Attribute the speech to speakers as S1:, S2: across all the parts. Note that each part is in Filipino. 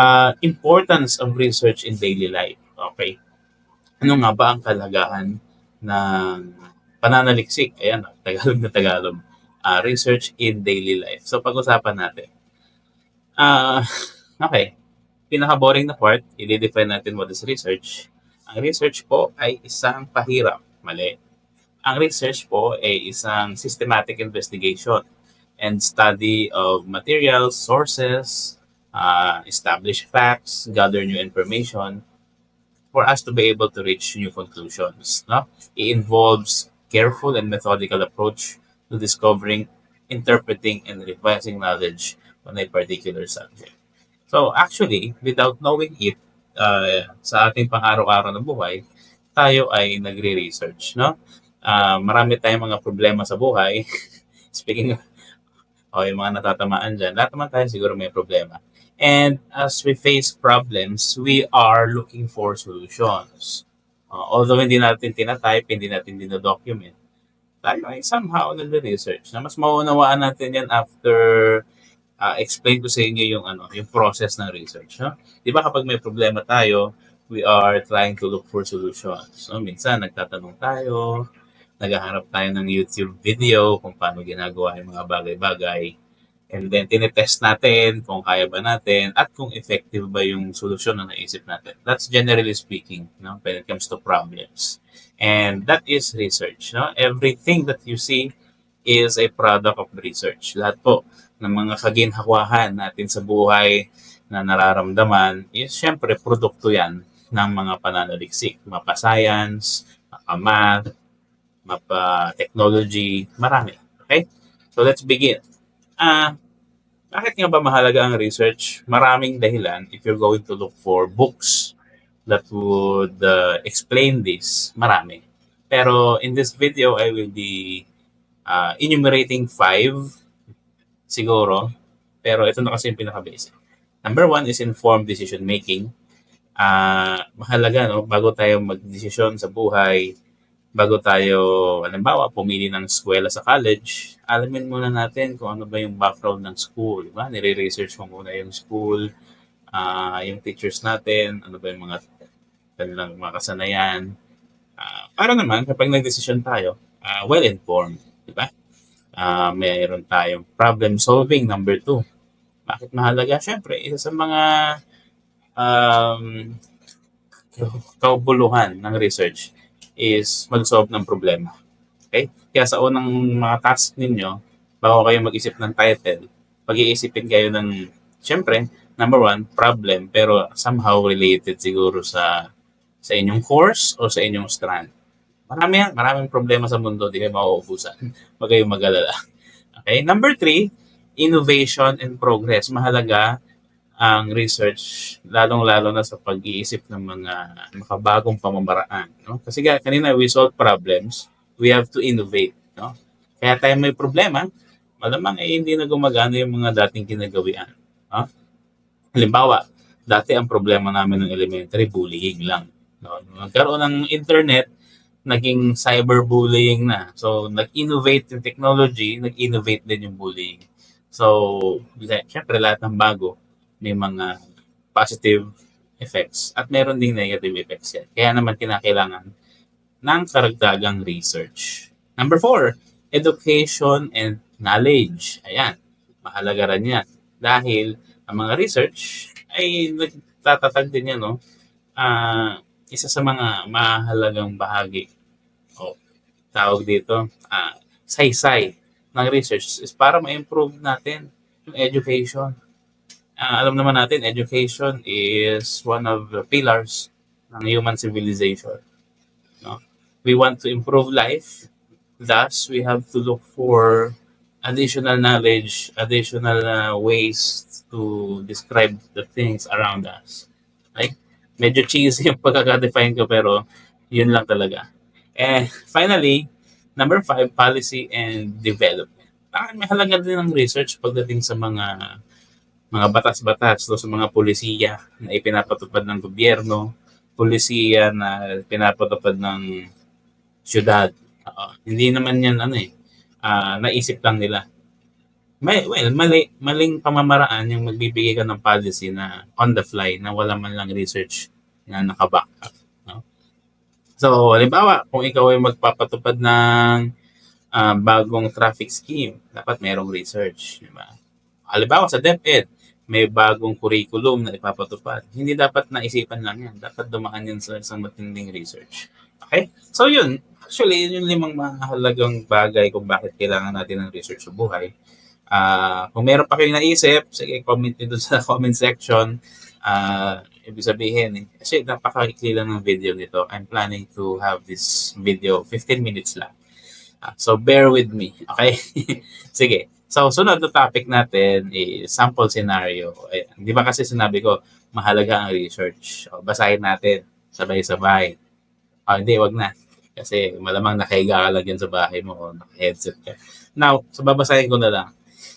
S1: uh, importance of research in daily life. Okay. Ano nga ba ang kalagahan ng pananaliksik? Ayan, Tagalog na Tagalog. Uh, research in daily life. So, pag-usapan natin. Uh, okay. Pinaka-boring na part, i-define natin what is research. Ang research po ay isang pahirap. Mali. Ang research po ay isang systematic investigation and study of materials, sources, uh, establish facts, gather new information for us to be able to reach new conclusions. No? It involves careful and methodical approach to discovering, interpreting, and revising knowledge on a particular subject. So actually, without knowing it, uh, sa ating pang-araw-araw na buhay, tayo ay nagre-research, no? Uh, marami tayong mga problema sa buhay. Speaking of, oh, yung mga natatamaan dyan, lahat naman tayo siguro may problema. And as we face problems, we are looking for solutions. Uh, although hindi natin tinatype, hindi natin dinodocument, tayo ay somehow nagre-research na mas maunawaan natin yan after uh, explain ko sa inyo yung ano, yung process ng research. No? Di ba kapag may problema tayo, we are trying to look for solutions. So, minsan nagtatanong tayo, naghahanap tayo ng YouTube video kung paano ginagawa yung mga bagay-bagay And then, tinetest natin kung kaya ba natin at kung effective ba yung solusyon na naisip natin. That's generally speaking no, when it comes to problems. And that is research. No? Everything that you see is a product of research. Lahat po ng mga kaginhawahan natin sa buhay na nararamdaman is syempre produkto yan ng mga pananaliksik. Mapa science, mapa math, mapa technology, marami. Okay? So let's begin. Ah, bakit nga ba mahalaga ang research? Maraming dahilan if you're going to look for books that would uh, explain this. Marami. Pero in this video, I will be uh, enumerating five siguro. Pero ito na kasi yung pinaka-basic. Number one is informed decision making. Uh, mahalaga, no? Bago tayo mag-desisyon sa buhay, bago tayo, halimbawa, pumili ng eskwela sa college, alamin muna natin kung ano ba yung background ng school, di ba? Nire-research mo muna yung school, uh, yung teachers natin, ano ba yung mga kanilang mga kasanayan. Uh, para naman, kapag nag-decision tayo, uh, well-informed, di ba? Uh, mayroon tayong problem solving, number two. Bakit mahalaga? Siyempre, isa sa mga um, kaubuluhan ng research is mag-solve ng problema. Okay? Kaya sa unang mga task ninyo, bago kayo mag-isip ng title, pag-iisipin kayo ng, syempre, number one, problem, pero somehow related siguro sa sa inyong course o sa inyong strand. Marami yan, maraming problema sa mundo, di kayo mauubusan. Huwag kayong mag-alala. Okay? Number three, innovation and progress. Mahalaga ang research, lalong-lalo na sa pag-iisip ng mga makabagong pamamaraan. No? Kasi kanina we solve problems, we have to innovate. No? Kaya tayo may problema, malamang eh hindi na gumagana yung mga dating kinagawian. No? Halimbawa, dati ang problema namin ng elementary, bullying lang. No? Nagkaroon ng internet, naging cyberbullying na. So, nag-innovate yung technology, nag-innovate din yung bullying. So, syempre lahat ng bago, may mga positive effects at meron ding negative effects yan. Kaya naman kinakailangan ng karagdagang research. Number four, education and knowledge. Ayan, mahalaga rin yan. Dahil ang mga research ay nagtatatag din yan, no? Uh, isa sa mga mahalagang bahagi o tawag dito, uh, saysay ng research is para ma-improve natin yung education uh, alam naman natin, education is one of the pillars ng human civilization. No? We want to improve life. Thus, we have to look for additional knowledge, additional uh, ways to describe the things around us. Like, medyo cheesy yung pagkaka-define ko pero yun lang talaga. And finally, number five, policy and development. Bakit may halaga din ng research pagdating sa mga mga batas-batas do sa mga polisiya na ipinapatupad ng gobyerno, polisiya na pinapatupad ng syudad. Uh, hindi naman yan ano eh, uh, naisip lang nila. May well, mali maling pamamaraan yung magbibigay ka ng policy na on the fly na wala man lang research na naka-back up, no? So, halimbawa, kung ikaw ay magpapatupad ng ah, bagong traffic scheme, dapat merong research, di ba? Halimbawa sa DepEd, may bagong curriculum na ipapatupad. Hindi dapat naisipan lang yan. Dapat dumaan yan sa isang matinding research. Okay? So yun, actually, yun yung limang mahalagang bagay kung bakit kailangan natin ng research sa buhay. Ah, kung meron pa kayong naisip, sige, comment nyo sa comment section. Ah, ibig sabihin, kasi napaka-ikli lang ng video nito. I'm planning to have this video 15 minutes lang. Ah, so bear with me, okay? sige. So, sunod na topic natin is sample scenario. Ayan. Di ba kasi sinabi ko, mahalaga ang research. O, basahin natin, sabay-sabay. O, hindi, wag na. Kasi malamang nakahiga ka lang dyan sa bahay mo o naka-headset ka. Now, so babasahin ko na lang.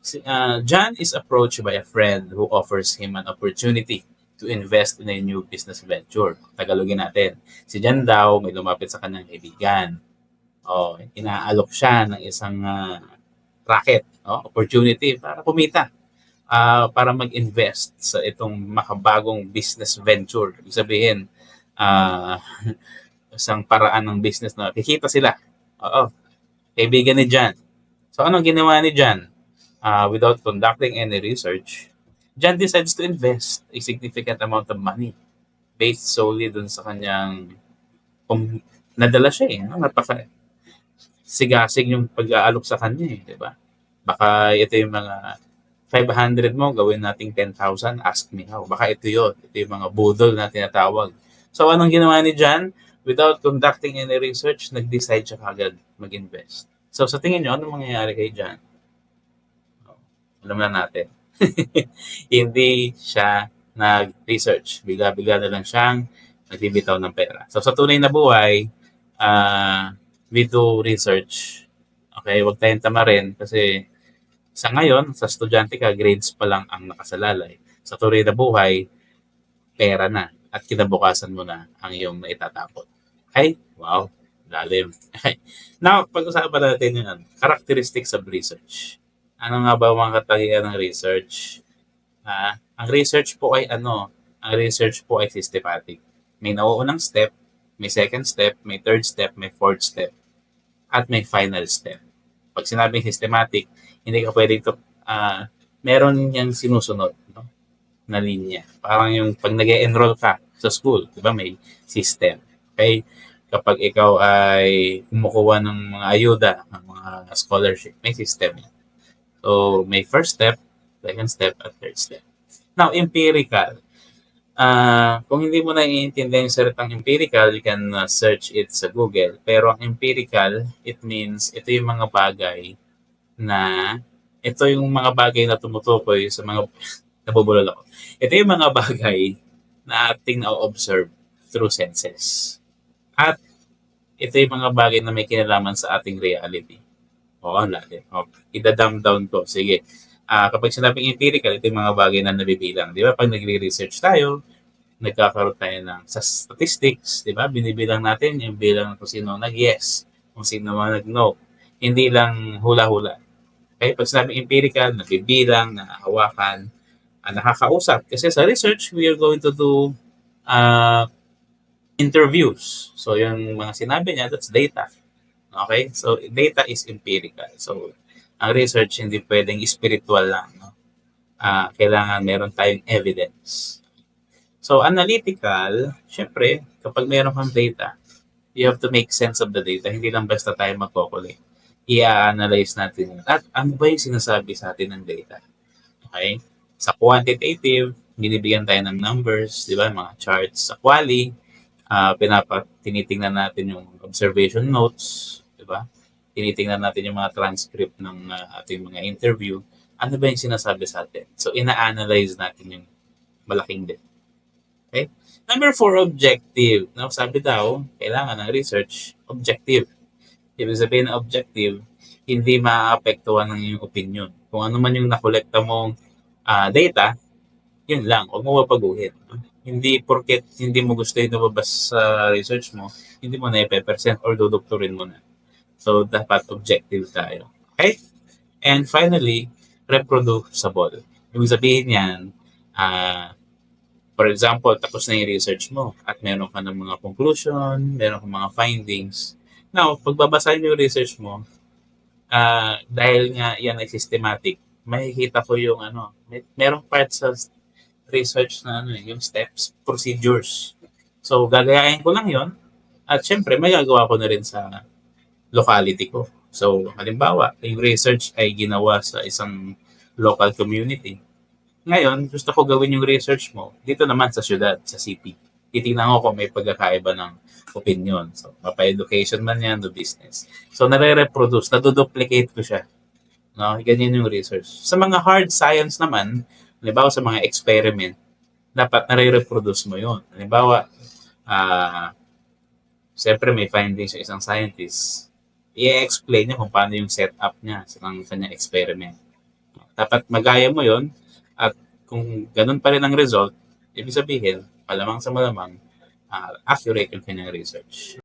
S1: Si- uh, John is approached by a friend who offers him an opportunity to invest in a new business venture. Tagalogin natin. Si John daw may lumapit sa kanyang kaibigan. O, inaalok siya ng isang ah, racket, no? opportunity para kumita. Ah, para mag-invest sa itong makabagong business venture. Ibig sabihin, ah, isang paraan ng business na kikita sila. Oo. Kaibigan ni John. So, anong ginawa ni John? Ah, without conducting any research, John decides to invest a significant amount of money based solely dun sa kanyang kung nadala siya eh. Napaka sigasig yung pag-aalok sa kanya eh, di ba? Baka ito yung mga 500 mo, gawin nating 10,000, ask me how. Baka ito yun. Ito yung mga budol na tinatawag. So, anong ginawa ni John? Without conducting any research, nag-decide siya kagad mag-invest. So, sa tingin nyo, anong mangyayari kay John? Oh, Alam na natin. Hindi siya nag-research. Bigla-bigla na lang siyang nagbibitaw ng pera. So, sa tunay na buhay, ah we do research. Okay, huwag tayong tamarin kasi sa ngayon, sa estudyante ka, grades pa lang ang nakasalalay. Sa tunay na buhay, pera na at kinabukasan mo na ang iyong naitatapon. Okay? Wow. Lalim. Okay. Now, pag-usapan natin yung ano, characteristics of research. Ano nga ba mga katangian ng research? Ah, ang research po ay ano? Ang research po ay systematic. May nauunang step, may second step, may third step, may fourth step, at may final step. Pag sinabing systematic, hindi ka pwedeng to, ah, meron niyang sinusunod no? na linya. Parang yung pag nag enroll ka sa school, di ba may system. Okay? Kapag ikaw ay kumukuha ng mga ayuda, ng mga scholarship, may system yan. So, may first step, second step, at third step. Now, empirical. Ah, kung hindi mo naiintindihan yung salitang empirical, you can uh, search it sa Google. Pero ang empirical, it means ito yung mga bagay na ito yung mga bagay na tumutukoy sa mga nabubulol ako. Ito yung mga bagay na ating na-observe through senses. At ito yung mga bagay na may kinalaman sa ating reality. Oo, lalim. Okay. Ida-dumb down ko. Sige. Ah, kapag sinabing empirical, ito yung mga bagay na nabibilang. Di ba? Pag nagre-research tayo, nagkakaroon tayo ng sa statistics, di ba? Binibilang natin yung bilang kung sino nag-yes, kung sino man nag-no. Hindi lang hula-hula. Okay? Pag sinabing empirical, nabibilang, nahahawakan, ah, nakakausap. Kasi sa research, we are going to do uh, interviews. So, yung mga sinabi niya, that's data. Okay? So, data is empirical. So, ang research hindi pwedeng spiritual lang. No? Ah, kailangan meron tayong evidence. So, analytical, syempre, kapag meron kang data, you have to make sense of the data. Hindi lang basta tayo magkukulit. I-analyze natin yun. At ano ba yung sinasabi sa atin ng data? Okay? Sa quantitative, binibigyan tayo ng numbers, di ba? Mga charts. Sa quali, ah pinapa, tinitingnan natin yung observation notes, di ba? Tinitingnan natin yung mga transcript ng ah, ating mga interview. Ano ba yung sinasabi sa atin? So, ina-analyze natin yung malaking data. Okay? Number four, objective. Now, sabi daw, kailangan ng research, objective. Ibig sabihin ng objective, hindi maapektuhan ng iyong opinion. Kung ano man yung nakolekta mong ah, data, yun lang. Huwag mo papaguhin. Hindi porket hindi mo gusto yung lumabas sa research mo, hindi mo na ipe-present or dudoktorin mo na. So, dapat objective tayo. Okay? And finally, reproducible. Ibig sabihin yan, ah, for example, tapos na yung research mo at meron ka ng mga conclusion, meron kang mga findings. Now, pagbabasahin yung research mo, ah, dahil nga yan ay systematic, makikita ko yung ano, may, merong parts sa research na ano, eh, yung steps, procedures. So, gagayain ko lang yon at syempre, may gagawa ko na rin sa locality ko. So, halimbawa, yung research ay ginawa sa isang local community. Ngayon, gusto ko gawin yung research mo dito naman sa syudad, sa city. Titingnan ko kung may pagkakaiba ng opinion. So, mapa-education man yan, do business. So, nare-reproduce, naduduplicate ko siya. No? Ganyan yung research. Sa mga hard science naman, halimbawa sa mga experiment, dapat nare-reproduce mo yun. Halimbawa, ah, siyempre may findings sa isang scientist. I-explain niya kung paano yung setup niya sa ng kanyang experiment. Dapat magaya mo yon at kung ganun pa rin ang result, ibig sabihin, malamang sa malamang, ah, accurate yung kanyang research.